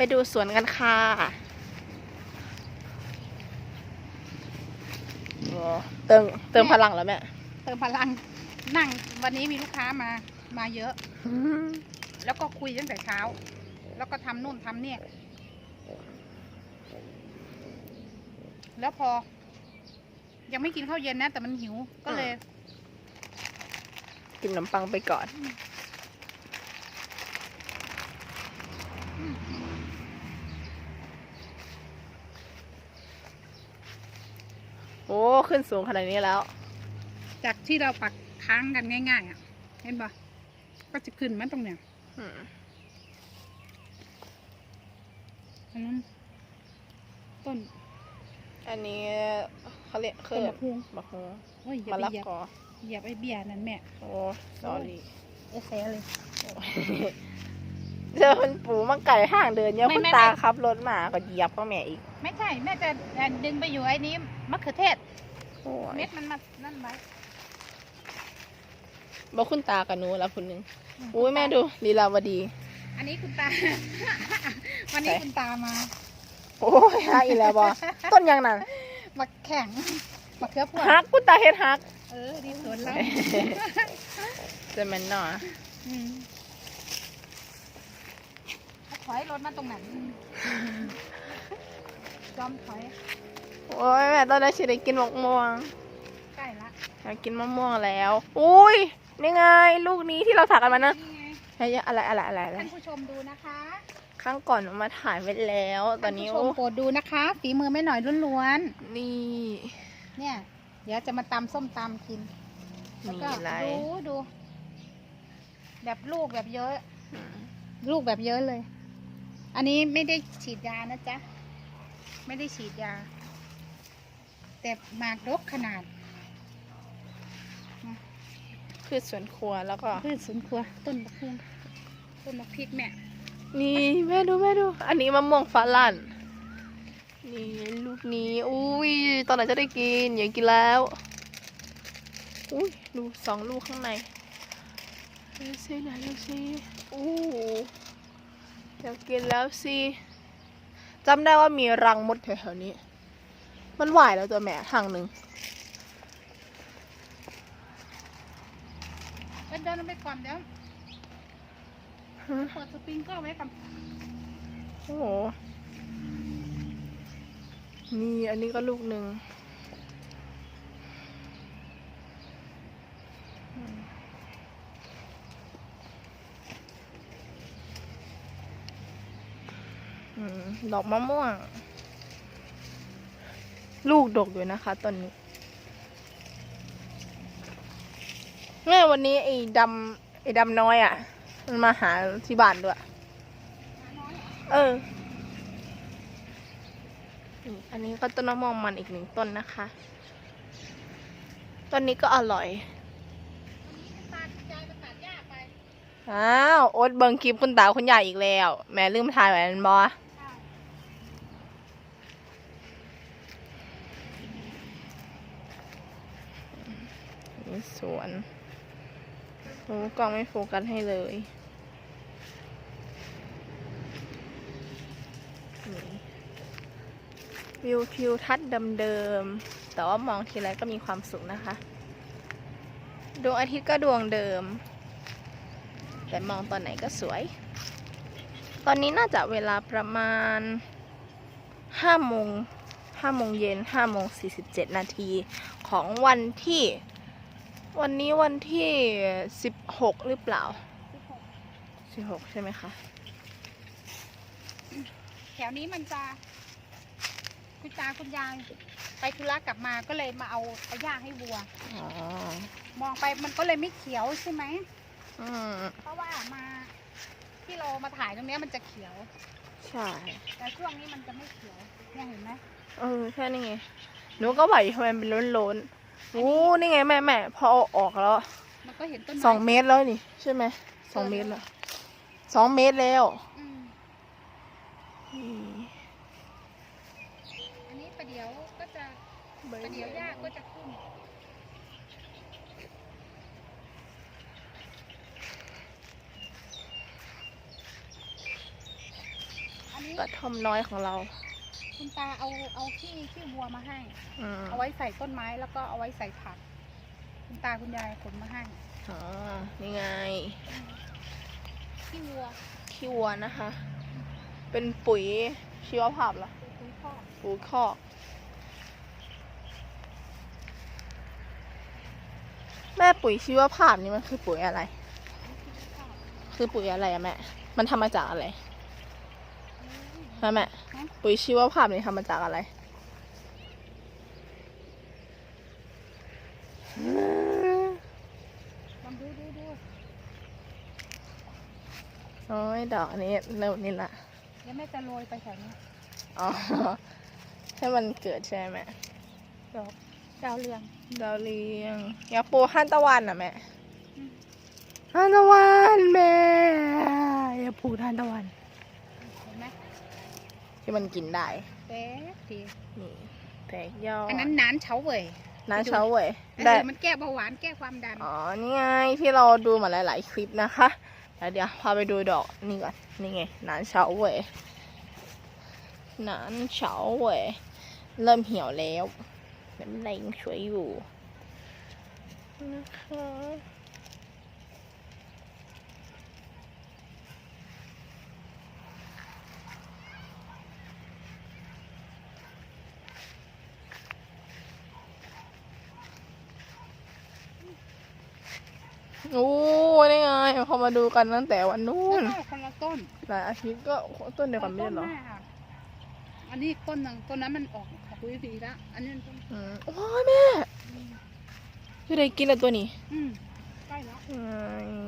ไปดูสวนกันค่ะโอ้เติมเติมพลังแล้วแม่ เติมพลังนั่งวันนี้มีลูกค้ามามาเยอะ แล้วก็คุยตั้งแต่เช้า แล้วก็ทำนู่นทำเนี่ย แล้วพอ ยังไม่กินข้าวเย็นนะ แต่มันหิวก็เลย กินขนมปังไปก่อน ขึ้นสูงขนาดนี้แล้ว จากที่เราปักค้างกันง่าย ๆ อะ เห็นปะก็จะขึ้นมาตรงเนี้ยอืมอันนั้นต้น อันนี้เขาเรียกคืต้อนมะพร้าวมะฮูโอ้ยอย่ามะไปละเหยียบกอเหยียบไอ้เบียร์นั่นแม่ โอ้สอรี่เอะแซะเลยเจอมันปูมาไก่ห่างเดินเนี่ยไม่คุณไม่ตาไม่ขับรถมาก็เหยียบก็แม่อีก ไม่ใช่ แม่จะเอ่อดึงไปอยู่ไอ้นี้มะเขือเทศโอ้ ยเม็ดมันมานั่นไว้บอกคุณตากับหนูแล้วคุณหนึ่งอุ้ยแม่ดูลีลาวดี อันนี้คุณตา วันนี้ไหนคุณตามา โอ้ยฮักอีแล้วบอต้นยังนั่นมาแข่งมาเขือพวงฮักคุณตาเฮ็ดฮัก เออดีสวนแล้วจะแม่นหน่ออืมถอยรถมาตรงไหนจอมถอย โอ้ยแม่ตอนนี้ฉันได้กินมะม่วงใกล้ละอยากกินมะม่วงแล้ว อุ้ยนี่ไง ลูกนี้ที่เราถักกันมานะนี่ไงเฮ้ยอะไรอะไรอะไรอะไรท่านผู้ชมดูนะคะครั้งก่อนหนูมาถ่ายไว้แล้ว ตอนนี้ท่านผู้ชมโปรดดูนะคะฝีมือไม่หน่อยล้วนนี่ๆเนี่ย เดี๋ยวจะมาตำส้มตำกินแล้วมีก็อะไร ดูดู แบบลูกแบบเยอะ ลูกแบบเยอะเลย อันนี้ไม่ได้ฉีดยานะจ๊ะ ไม่ได้ฉีดยา แต่หมากรกขนาด พืชสวนครัวแล้วก็พืชสวนครัว ต้นมะพร้าวต้นมะพริกแม่นี่แม่ดูแม่ดู อันนี้มะม่วงฝรั่งนี่ลูกนี้อุ้ยตอนไหนจะได้กินอยากกินแล้วอุ้ยดูสองลูกข้างในดูสิไหนดูสิอู้อยากกินแล้วสิจำได้ว่ามีรังมดแถวๆนี้ มันไหวแล้วตัวแม่ทางหนึ่งเดินเดินลงไปก่อนเดี๋ยวฮะเปิดสปริงเกอร์ไว้ก่อนโอ้โหนี่อันนี้ก็ลูกหนึ่งอืมดอกมะม่วง ลูกดกอยู่นะคะตอนนี้แม่วันนี้ไอ้ดำไอ้ดำน้อยอะ มันมาหาที่บ้านด้วย เออ อันนี้ก็ต้นมะม่วงมันอีกหนึ่งต้นนะคะ ต้นนี้ก็อร่อยอ้าวโอ๊ตเบิงคลิปคุณตาคุณยายอีกแล้ว แม่ลืมถ่ายไว้นั่นบอ สวนโอ้กล้องไม่โฟกัสให้เลยวิวทิวทัศน์เดิมๆ แต่ว่ามองทีไรก็มีความสุขนะคะ ดวงอาทิตย์ก็ดวงเดิม แต่มองตอนไหนก็สวย ตอนนี้น่าจะเวลาประมาณห้าโมงห้าโมงเย็นห้าโมงสี่สิบเจ็ดนาทีของวันที่ วันนี้วันที่สิบหกหรือเปล่าสิบหกใช่ไหมคะ แถวนี้มันจะคุณตาคุณยายไปธุระกลับมาก็เลยมาเอาเอาหญ้าให้วัว อ๋อ มองไปมันก็เลยไม่เขียวใช่ไหม อืม เพราะว่ามาที่เรามาถ่ายตรงเนี้ยมันจะเขียว ใช่ แต่ช่วงนี้มันจะไม่เขียวเนี่ยเห็นไหมเออ ใช่นี่ไงหนูก็ไหวทำไมมันเป็นล้นๆ โอ้นี่ไงแม่แม่พอเอาออกแล้วมันก็เห็นต้นไม้สองเมตรแล้วนี่ใช่ไหมสองเมตรแล้วสองเมตรแล้วอืมอืมอันนี้ประเดี๋ยวก็จะประเดี๋ยวหญ้าก็จะขึ้นอันนี้ กระท่อมน้อยของเรา คุณตาเอาเอาขี้ขี้วัวมาให้ อืมเอาไว้ใส่ต้นไม้แล้วก็เอาไว้ใส่ผัก คุณตาคุณยายขนมาให้อ๋อนี่ไง ขี้วัวขี้วัวนะคะ เป็นปุ๋ยชีวภาพเหรอ คุณพ่อปุ๋ยคอกแม่ปุ๋ยชีวภาพนี่มันคือปุ๋ยอะไร คือปุ๋ยอะไรอะแม่ มันทำมาจากอะไร แม่แม่ปุ๋ยชีวภาพนี่ทำมาจากอะไรลองดูดูดูโอ้ยดอกอันนี้เริ่มนี่ละเดี๋ยวแม่จะโรยไปแถวนี้ อ๋อ ให้มันเกิดใช่ไหมดอกดาวเรือง ดาวเรียงอยากปลูกฮันตะวันอะแม่อืมฮันตะวันแม่อยากปลูกฮันตะวันเห็นไหม ที่มันกินได้เป๊ะดีนี่แตกยอดอันนั้นน้ำเฉาเว่ยน้ำเช้าเว้ยเอได้อมันแก้เบาหวานแก้ความดัน อ๋อ นี่ไงที่เราดูมาหลาย ๆ คลิปนะคะแล้วเดี๋ยวพาไปดูดอกนี่ก่อน นี่ไงหนานเฉาเว่ยหนานเฉาเว่ยเริ่มเหี่ยวแล้วแต่ไม่เป็นไรยังสวยอยู่นะคะ โอ้นี่ไงพอมาดูกันตั้งแต่วันนู้นแล้วก็คนละต้นหลายอาทิตย์ก็ต้นเดียวกันไม่ใช่เหรอต้นน้าอันนี้ต้นหนึ่งต้นนั้นมันออกออกปุ๋ยสีแล้วอันนี้มันต้นอืมโอ้ยแม่คือได้กินแล้วตัวนี้อืมใกล้แล้วอื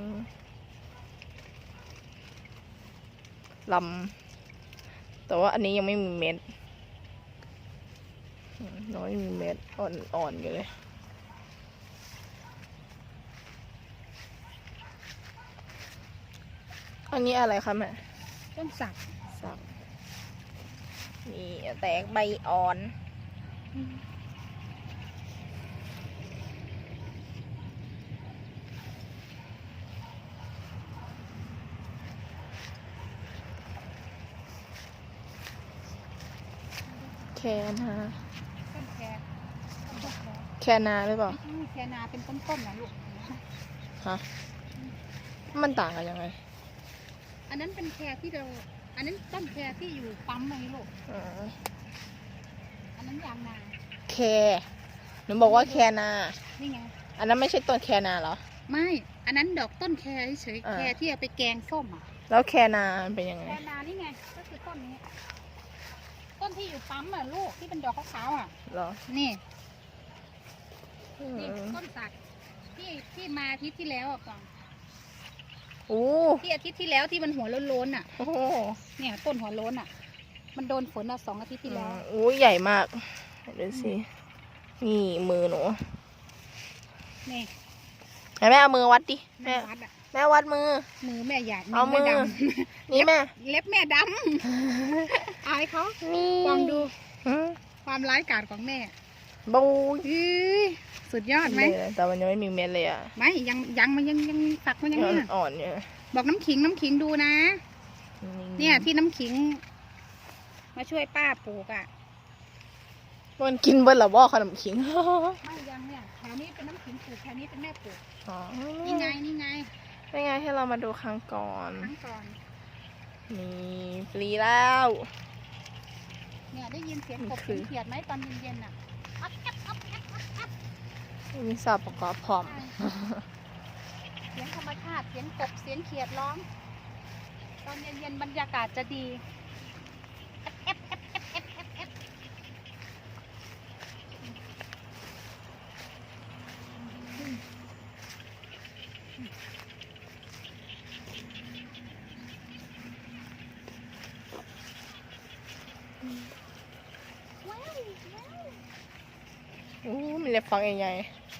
มลำแต่ว่าอันนี้ยังไม่มีเม็ดอืมน้อยมีเม็ดอ่อนๆอยู่เลย อันนี้อะไรคะแม่ต้นสักสักนี่แตกใบอ่อนแคนาต้นแครต้นแครแคนาหรือเปล่าอืมแคนาเป็นต้นๆนะลูกฮะมันต่างกันยังไง อันนั้นเป็นแครที่เรา อันนั้นต้นแครที่อยู่ปั๊มไงลูกอ๋ออันนั้นยางนา แคหนูบอกว่าแคนา นี่ไง อันนั้นไม่ใช่ต้นแคนาเหรอ ไม่ อันนั้นดอกต้นแครเฉยๆอ่า แครที่เอาไปแกงส้มอะ แล้วแคนามันเป็นยังไง แคนานี่ไง ก็คือต้นนี้ ต้นที่อยู่ปั๊มอะลูกที่เป็นดอกขาวๆอะ เหรอนี่ อืนี่มต้นสักที่ที่มาอาทิตย์ที่แล้วอะก่อน โอ้ที่อาทิตย์ที่แล้วที่มันหัวโล้นๆอะโหเนี่ยต้นหัวโล้นอะ มันโดนฝนอะสองอาทิตย์ที่แล้วโอ้ใหญ่มากดูสินี่มือหนูนี่ให้แม่เอามือวัดดิแม่แม่วัดอะแม่วัดมือ มือแม่ใหญ่เอามือแดนี่แม่ำเล็บแม่ดำอายเขานี่ลองดูหืมความร้ายกาจของแม่ บูอื้อสุดยอดไหมเลยแต่มันยังไม่มีเม็ดเลยอะไม่ยังยังมันยังยังมีฝักมันยังเนี่ยอ่อนๆอยู่บอกน้ำขิงน้ำขิงดูนะ เนี่ยที่น้ำขิง มาช่วยป้าปลูกอะมันกินเบิร์ดหรอบ่ขนมขิงไม่ยังเนี่ยแถวนี้เป็นน้ำขิงปลูกแถวนี้เป็นแม่ปลูกอ๋อนี่ไงนี่ไงนี่ไงให้เรามาดูครั้งก่อนครั้งก่อนนี่ปลีแล้ว เนี่ยได้ยินเสียงกบมันคืเสียองเขียดไหมตอนเย็นๆน่ะ มีสอบประกอบพร้อม เสียงธรรมชาติ เสียงกบ เสียงเขียดร้อง ตอนเย็นๆบรรยากาศจะดีแอ๊บแอ๊บแอ๊บแอ๊บแอ๊บแอ๊บว้าวว้าว โอ้มีเล็บฝักใหญ่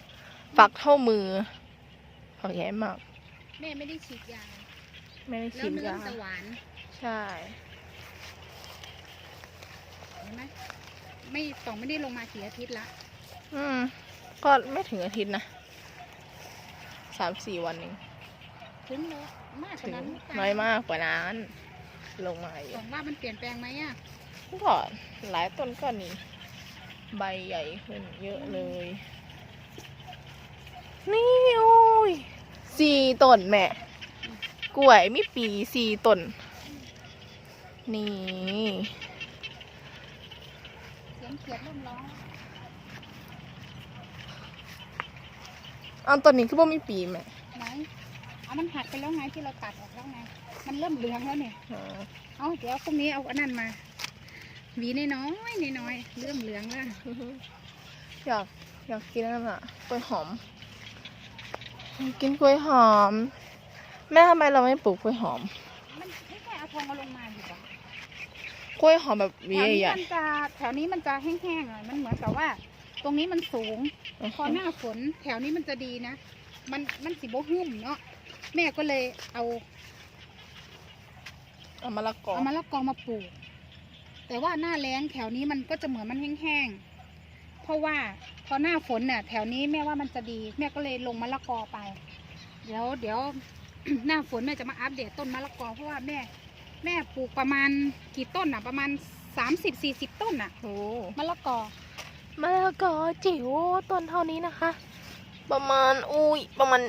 ๆฝักเท่ามือฝักใหญ่มาก แม่ไม่ได้ฉีดยาไม่ได้แล้วชิมเนื้อยามันจะหวานใช่ เห็นไหมไม่ต้องไม่ได้ลงมากี่อาทิตย์ละอืม ก็ไม่ถึงอาทิตย์นะสามสี่วันเองถึงเลยมากกถึว่างนั้นหรือเปล่น้อยมากกว่านั้น ลงมาอยู่บอกว่ามันเปลี่ยนแปลงไหมอะก็หลายต้นก็นี่ ใบใหญ่ขึ้นเยอะเลย นี่โอ้ยสี่ต้นแม่ กล้วยมีปีสี่ต้น นี่ เสียงเขียดเริ่มร้องเอาต้นนี้คือว่ามีปีแม่ไหนเอามันหักไปแล้วไงที่เราตัดออกแล้วไง มันเริ่มเหลืองแล้วเนี่ยอ่าเอาเดี๋ยวพรุ่งนี้เอาอันนั้นมา หวีน้อยๆน้อยๆเริ่มเหลืองแล้วอยากอยากกินนั่นอะกล้วยหอมอยากกินกล้วยหอม แม่ทำไมเราไม่ปลูกกล้วยหอม มันไม่ใช่เอาทองมาลงมาอยู่หรอกกล้วยหอมแบบหแถวีวนี้ใหญ่มันจะแถวนี้มันจะแห้งๆอะมันเหมือนกับว่า ตรงนี้มันสูงๆพอหน้าฝนแถวนี้มันจะดีนะ มันมันสีโบหึ่มเนาะแม่ก็เลยเอาเอามะละกอเอามะละกอมาปลูก แต่ว่าหน้าแล้งแถวนี้มันก็จะเหมือนมันแห้งๆ เพราะว่าพอหน้าฝนเนี่ยแถวนี้แม่ว่ามันจะดี แม่ก็เลยลงมะละกอไป เดี๋ยวเดี๋ยวหน้าฝนแม่จะมาอัปเดตต้นมะละกอเพราะว่าแม่ แม่ปลูกประมาณกี่ต้นอะ ประมาณสามสิบสี่สิบต้นอะโอ้มะละกอมะละกอจิ๋วต้นเท่านี้นะคะ ประมาณอุ้ยประมาณ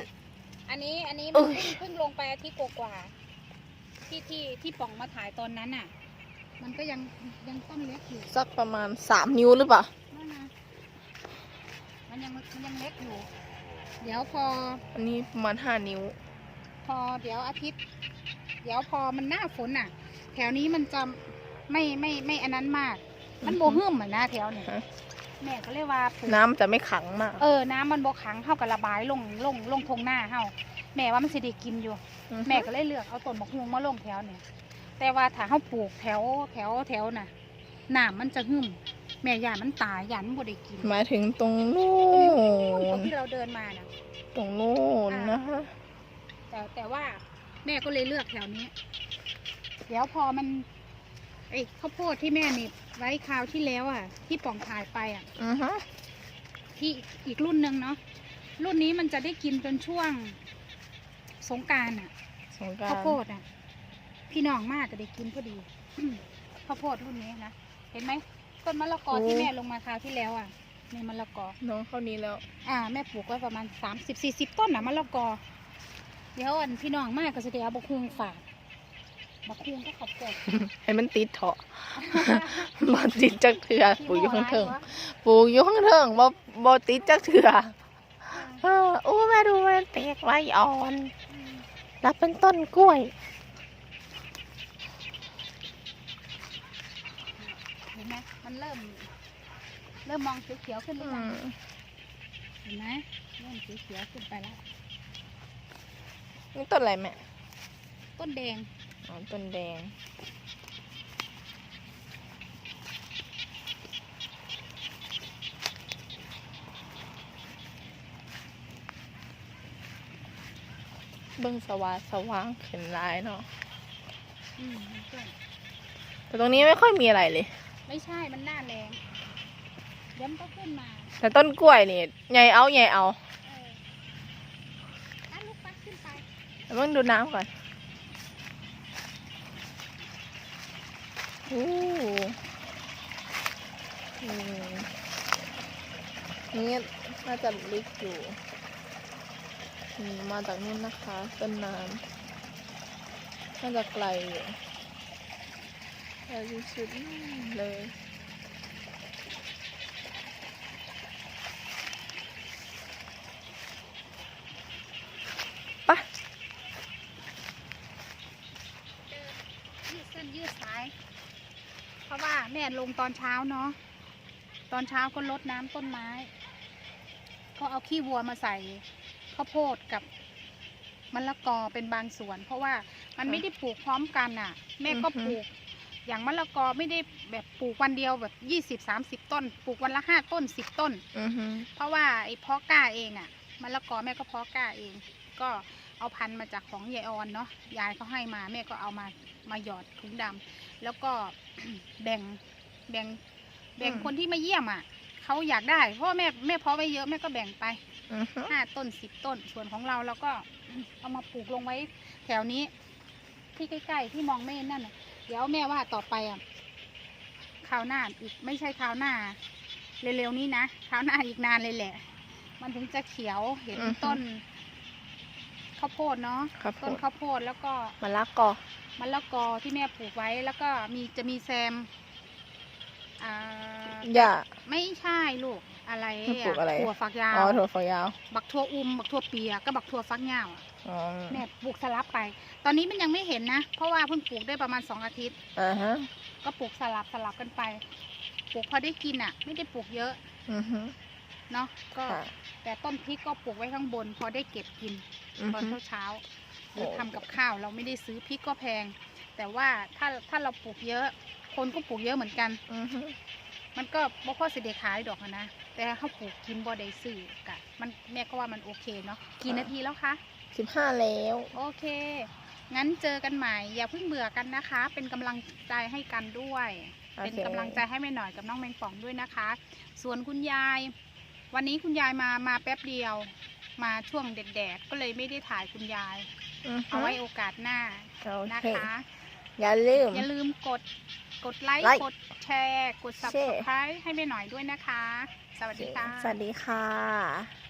อันนี้อันนี้เอ้มันยเพิ่งเพิ่งลงไปอาทิตย์กว่าๆที่ที่ที่ป่องมาถ่ายตอนนั้นน่ะ มันก็ยังยังต้นเล็กอยู่สักประมาณสามนิ้วหรือเปล่านั่นนะมันยังมันยังเล็กอยู่ เดี๋ยวพอ อันนี้ประมาณห้านิ้ว พอเดี๋ยวอาทิตย์ เดี๋ยวพอมันหน้าฝนน่ะ แถวนี้มันจะไม่ไม่ไม่อันนั้นมาก มันโบอือฮึหึ่มเหมือนหน้าแถวเนี่ยฮะ แม่ก็เลยว่าปลูก น้ำจะไม่ขังมาก เออ น้ำมันโบขังเท่ากับระบายลงลงลงทงหน้าเฮาแม่ว่ามันสิได้กินอยู่อือฮึแม่ก็เลยเลือกเอาต้นมะฮวงมาลงแถวเนี่ย แต่ว่าถ้าเขาปลูกแถวแถวแถวน่ะน้ำมันจะหึ่มแม่ยานมันตายยานมันบ่ได้กินหมายถึงตรงนู้ตรนงที่เราเดินมาน่ะ ตรงนู้นนะคะ แต่แต่ว่าแม่ก็เลยเลือกแถวนี้ เดี๋ยวพอมันไอ้ข้าวโพดที่แม่หนี่ไว้คราวที่แล้วอะ ที่ป่องถ่ายไปอะอือฮะที่อีกรุ่นหนึ่งเนาะรุ่นนี้มันจะได้กินจนช่วงสงกรารอะสงกรารข้าวโพดอะ พี่น้องมากก็ได้กินพอดีข้าวโพดรุ่นนี้นะ เห็นไหมต้นมะละกอที่แม่ลงมาคราวที่แล้วอะในมะละกอ น้องเข้านี้แล้ว อ่า แม่ปลูกไว้ประมาณสามสิบสี่สิบต้นนะมะละกอ เดี๋ยวอันพี่น้องมากก็จะได้เอาบักฮุงฝากบักฮุงก็ขอบคุณให้มันติดเถาะบ่ติดจักเถื่อปลูกอยู่ข้างเทิงปลูกอยู่ข้างเทิงบ่บ่ติดจักเถื่อเออโอ้แม่ดูมันแตกใบอ่อน รับเป็นต้นกล้วย ห็นไหมมันเริ่ม เริ่มมองเขียวๆขึ้นหรือือยังมเห็นไหมเริ่มเขียวๆขึ้นไปแล้วนี่ต้นอะไรแม่ต้นแดงอ๋อต้นแดงเบิ่งสว่างสว่างขึ้นหลายเนาะอืมต้นแต่ตรงนี้ไม่ค่อยมีอะไรเลย ไม่ใช่มันหน้าแรงเดี๋ยวมันก็ขึ้นมาแต่ต้นกล้วยนี่ใหญ่เอาใหญ่เอาเออตั้ลูกปัดขึ้นไปแต่เบิ่งดูน้ำก่อนโอ้อืมนี่น่าจะลึกอยู่นี่มาจากนู่นนะคะ ต้นน้ำน่าจะไกลอยู่ ไกลที่สุดเลยไปะยืดเส้นยืดสาย เพราะว่าแม่ลงตอนเช้าเนาะ ตอนเช้าก็ลดน้ำต้นไม้ ก็เอาขี้วัวมาใส่ข้าวโพดกับมะละกอเป็นบางส่วน เพราะว่ามันไม่ได้ปลูกพร้อมกันอะ แม่ก็ปลูก อย่างมะละกอไม่ได้แบบปลูกวันเดียวแบบยี่สิบสามสิบต้น ปลูกวันละห้าต้นสิบต้น อือฮึเพราะว่าไอ้เพาะกล้าเองอะมะละกอแม่ก็เพาะกล้าเอง ก็เอาพันธุ์มาจากของยายออนเนาะยายเขาให้มาแม่ก็เอามามาหยอดถุงดำแล้วก็ แบ่งแบ่งแบ่งคนที่มาเยี่ยมอะเขาอยากได้เพราะว่าแม่แม่เพาะไว้เยอะแม่ก็แบ่งไป อือฮึห้าต้นสิบต้นส่วนของเราเราก็ เอามาปลูกลงไว้แถวนี้ ที่ใกล้ ๆ ที่มองไม่เห็นนั่นน่ะ ดี๋ยวแม่ว่าต่อไปอะคราวหน้าอีกไม่ใช่คราวหน้า เร็วๆนี้นะคราวหน้าอีกนานเลยแหละ มันถึงจะเขียวเห็นอือฮึต้นข้าวโพดเนาะครับผต้นมข้าวโพดแล้วก็มะละกอ มะละกอที่แม่ปลูกไว้ แล้วก็มีจะมีแซมอ่าอย่า ไม่ใช่ลูกอะไรปลูกอะไร ถั่วฝักยาว อ๋อถั่วฝักยาว บักถั่วอุ้มบักถั่วเปียกก็บักถั่วฟักยาวอะ อ๋อแม่ปลูกสลับไป ตอนนี้มันยังไม่เห็นนะ เพราะว่าเพิ่งปลูกได้ประมาณสองอาทิตย์ อ่าฮะก็ปลูกสลับสลับกันไป ปลูกพอได้กินอะ ไม่ได้ปลูกเยอะ อือฮึเนาะ ก็ ค่ะ แต่ต้นพริกก็ปลูกไว้ข้างบน พอได้เก็บกินอือตอนฮึ เช้าเช้าๆหรือโอ้ ทำกับข้าวเราไม่ได้ซื้อพริกก็แพง แต่ว่าถ้าถ้าเราปลูกเยอะ คนก็ปลูกเยอะเหมือนกัน อือฮึมันก็บ่ค่อยสิเดขายดอกอะนะ แต่เขาปลูกกินบ่ได้ซื้อกะ มันแม่ก็ว่ามันโอเคเนาะ กี่นาทีแล้วคะ สิบห้าแล้ว โอเค งั้นเจอกันใหม่ อย่าเพิ่งเบื่อกันนะคะ เป็นกำลังใจให้กันด้วยโอเป็นเคกำลังใจให้แม่หน่อยกับน้องแมงป่องด้วยนะคะ ส่วนคุณยาย วันนี้คุณยายมามาแป๊บเดียว มาช่วงแดดๆก็เลยไม่ได้ถ่ายคุณยายอือฮึเอาไว้โอกาสหน้าโอนะเคคะ อย่าลืม อย่าลืมกดกดไลค์ไลค์กดแชร์ กดแชร์ subscribe ให้แม่หน่อยด้วยนะคะ สวัสดีค่ะ สวัสดีค่ะ